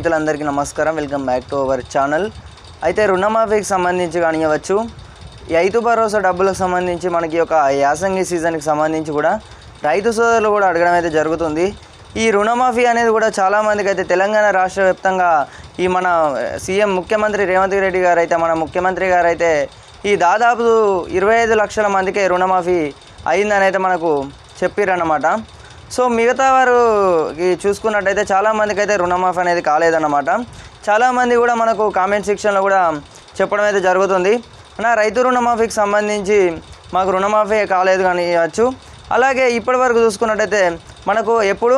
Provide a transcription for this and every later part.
రైతులందరికీ నమస్కారం. Welcome back to our channel. అయితే రుణమాఫీకి సంబంధించి కానివ్వచ్చు రైతు భరోసా డబ్బులకు సంబంధించి మనకి ఒక యాసంగి సీజన్కి సంబంధించి కూడా రైతు సోదరులు కూడా అడగడం అయితే జరుగుతుంది. ఈ రుణమాఫీ అనేది కూడా చాలామందికి అయితే తెలంగాణ రాష్ట్ర వ్యాప్తంగా ఈ మన సీఎం ముఖ్యమంత్రి రేవంత్ రెడ్డి గారు అయితే మన ముఖ్యమంత్రి గారు అయితే ఈ దాదాపు ఇరవై ఐదు లక్షల మందికే రుణమాఫీ అయిందని అయితే మనకు చెప్పారన్నమాట. సో మిగతా వారు ఈ చూసుకున్నట్టయితే చాలామందికి అయితే రుణమాఫీ అనేది కాలేదన్నమాట. చాలామంది కూడా మనకు కామెంట్ సెక్షన్లో కూడా చెప్పడం అయితే జరుగుతుంది. నా రైతు రుణమాఫీకి సంబంధించి మాకు రుణమాఫీ కాలేదు కానీ ఇవ్వచ్చు. అలాగే ఇప్పటి వరకు చూసుకున్నట్టయితే మనకు ఎప్పుడు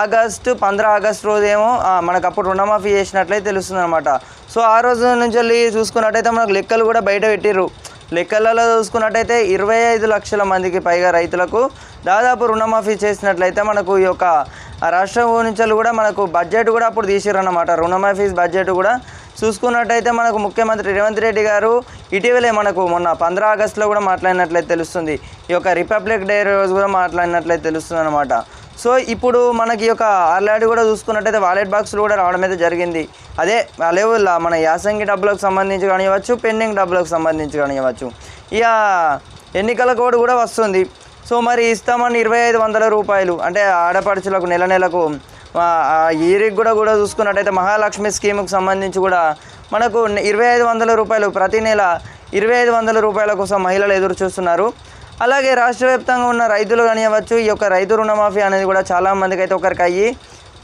ఆగస్టు పంద్ర ఆగస్ట్ రోజు ఏమో మనకు అప్పుడు రుణమాఫీ చేసినట్లయితే తెలుస్తుంది అనమాట సో ఆ రోజు నుంచి వెళ్ళి చూసుకున్నట్టయితే మనకు లెక్కలు కూడా బయట పెట్టిర్రు. లెక్కలలో చూసుకున్నట్టయితే ఇరవై ఐదు లక్షల మందికి పైగా రైతులకు దాదాపు రుణమాఫీ చేసినట్లయితే మనకు ఈ యొక్క రాష్ట్రం నుంచి కూడా మనకు బడ్జెట్ కూడా అప్పుడు తీసిరన్నమాట. రుణమాఫీ బడ్జెట్ కూడా చూసుకున్నట్టయితే మనకు ముఖ్యమంత్రి రేవంత్ రెడ్డి గారు ఇటీవలే మనకు మొన్న పంద్రా ఆగస్టులో కూడా మాట్లాడినట్లయితే తెలుస్తుంది. ఈ యొక్క రిపబ్లిక్ డే రోజు కూడా మాట్లాడినట్లయితే తెలుస్తుంది అనమాట సో ఇప్పుడు మనకి యొక్క ఆర్లాడ్ కూడా చూసుకున్నట్టయితే వాలెట్ బాక్సులు కూడా రావడం అయితే జరిగింది. అదే లెవెల్ మన యాసంగి డబ్బులకు సంబంధించి కానివ్వచ్చు పెండింగ్ డబ్బులకు సంబంధించి కానివ్వచ్చు. ఇక ఎన్నికల కోడ్ కూడా వస్తుంది. సో మరి ఇస్తామని ఇరవై ఐదు వందల రూపాయలు అంటే ఆడపడుచులకు నెల నెలకు ఈరికి కూడా కూడా చూసుకున్నట్టయితే మహాలక్ష్మి స్కీమ్కి సంబంధించి కూడా మనకు ఇరవై ఐదు వందల రూపాయలు ప్రతి నెల ఇరవై ఐదు వందల రూపాయల కోసం మహిళలు ఎదురు చూస్తున్నారు అలాగే రాష్ట్ర వ్యాప్తంగా ఉన్న రైతులు కానివ్వచ్చు ఈ యొక్క రైతు రుణమాఫీ అనేది కూడా చాలా మందికి అయితే ఒకరికి అయ్యి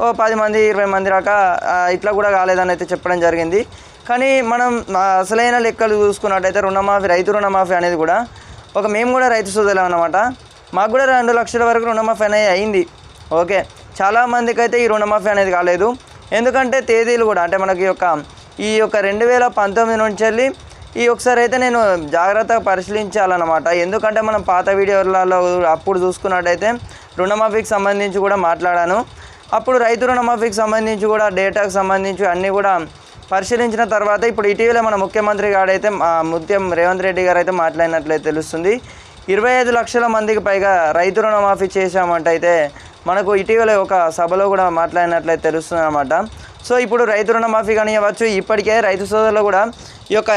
ఓ పది మంది ఇరవై మంది దాకా ఇట్లా కూడా కాలేదని అయితే చెప్పడం జరిగింది. కానీ మనం అసలైన లెక్కలు చూసుకున్నట్టయితే రుణమాఫీ రైతు రుణమాఫీ అనేది కూడా ఒక మేము కూడా రైతు సోదరులం అన్నమాట. మాకు కూడా రెండు లక్షల వరకు రుణమాఫీ అనేది అయింది. ఓకే. చాలామందికి అయితే ఈ రుణమాఫీ అనేది కాలేదు. ఎందుకంటే తేదీలు కూడా అంటే మనకి యొక్క ఈ యొక్క రెండు వేల పంతొమ్మిది నుంచి వెళ్ళి ఈ ఒకసారి అయితే నేను జాగ్రత్తగా పరిశీలించాలన్నమాట. ఎందుకంటే మనం పాత వీడియోలలో అప్పుడు చూసుకున్నట్టయితే రుణమాఫీకి సంబంధించి కూడా మాట్లాడాను. అప్పుడు రైతు రుణమాఫీకి సంబంధించి కూడా డేటాకు సంబంధించి అన్నీ కూడా పరిశీలించిన తర్వాత ఇప్పుడు ఇటీవల మన ముఖ్యమంత్రి గారైతే ముత్యం రేవంత్ రెడ్డి గారు అయితే మాట్లాడినట్లయితే తెలుస్తుంది. ఇరవై ఐదు లక్షల మందికి పైగా రైతు రుణమాఫీ చేశామంటే అయితే మనకు ఇటీవల ఒక సభలో కూడా మాట్లాడినట్లయితే తెలుస్తుంది అనమాట సో ఇప్పుడు రైతు రుణమాఫీ కానివ్వచ్చు ఇప్పటికే రైతు సోదరులు కూడా ఈ యొక్క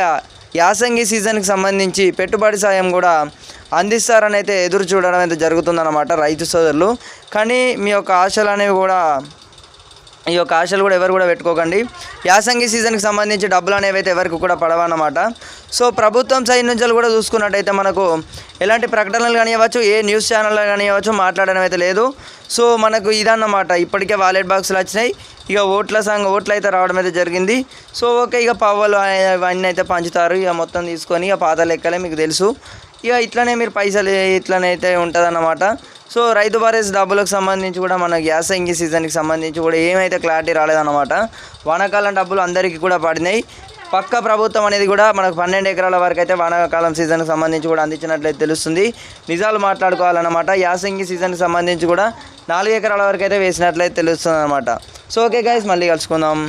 యాసంగి సీజన్కి సంబంధించి పెట్టుబడి సాయం కూడా అందిస్తారని అయితే ఎదురు చూడడం అయితే జరుగుతుందన్నమాట రైతు సోదరులు. కానీ మీ యొక్క ఆశలు అనేవి కూడా ఈ యొక్క ఆశలు కూడా ఎవరు కూడా పెట్టుకోకండి. యాసంగి సీజన్కి సంబంధించి డబ్బులు అనేవి అయితే ఎవరికి కూడా పడవన్నమాట సో ప్రభుత్వం సైడ్ నుంచి కూడా చూసుకున్నట్టయితే మనకు ఎలాంటి ప్రకటనలు కానివ్వచ్చు ఏ న్యూస్ ఛానల్లో కానివ్వచ్చు మాట్లాడడం అయితే లేదు. సో మనకు ఇదన్నమాట. ఇప్పటికే వాలెట్ బాక్సులు వచ్చినాయి. ఇక ఓట్ల సంఘ ఓట్లు అయితే రావడం అయితే జరిగింది. సో ఓకే ఇక పవ్వలు అవన్నీ అయితే పంచుతారు. ఇక మొత్తం తీసుకొని ఇక పాత లెక్కలే మీకు తెలుసు. ఇక ఇట్లనే మీరు పైసలు ఇట్లనైతే ఉంటుంది ఉంటుందన్నమాట. సో రైతు భరోసా డబ్బులకు సంబంధించి కూడా మన యాసంగి సీజన్కి సంబంధించి కూడా ఏమైతే క్లారిటీ రాలేదన్నమాట. వానాకాలం డబ్బులు అందరికీ కూడా పడినాయి. పక్క ప్రభుత్వం అనేది కూడా మనకు పన్నెండు ఎకరాల వరకు అయితే వానాకాలం సీజన్కి సంబంధించి కూడా అందించినట్లయితే తెలుస్తుంది. నిజాలు మాట్లాడుకోవాలన్నమాట. యాసంగి సీజన్కి సంబంధించి కూడా నాలుగు ఎకరాల వరకు అయితే వేసినట్లయితే తెలుస్తుంది అనమాట సో ఓకే గైస్ మళ్ళీ కలుసుకుందాం.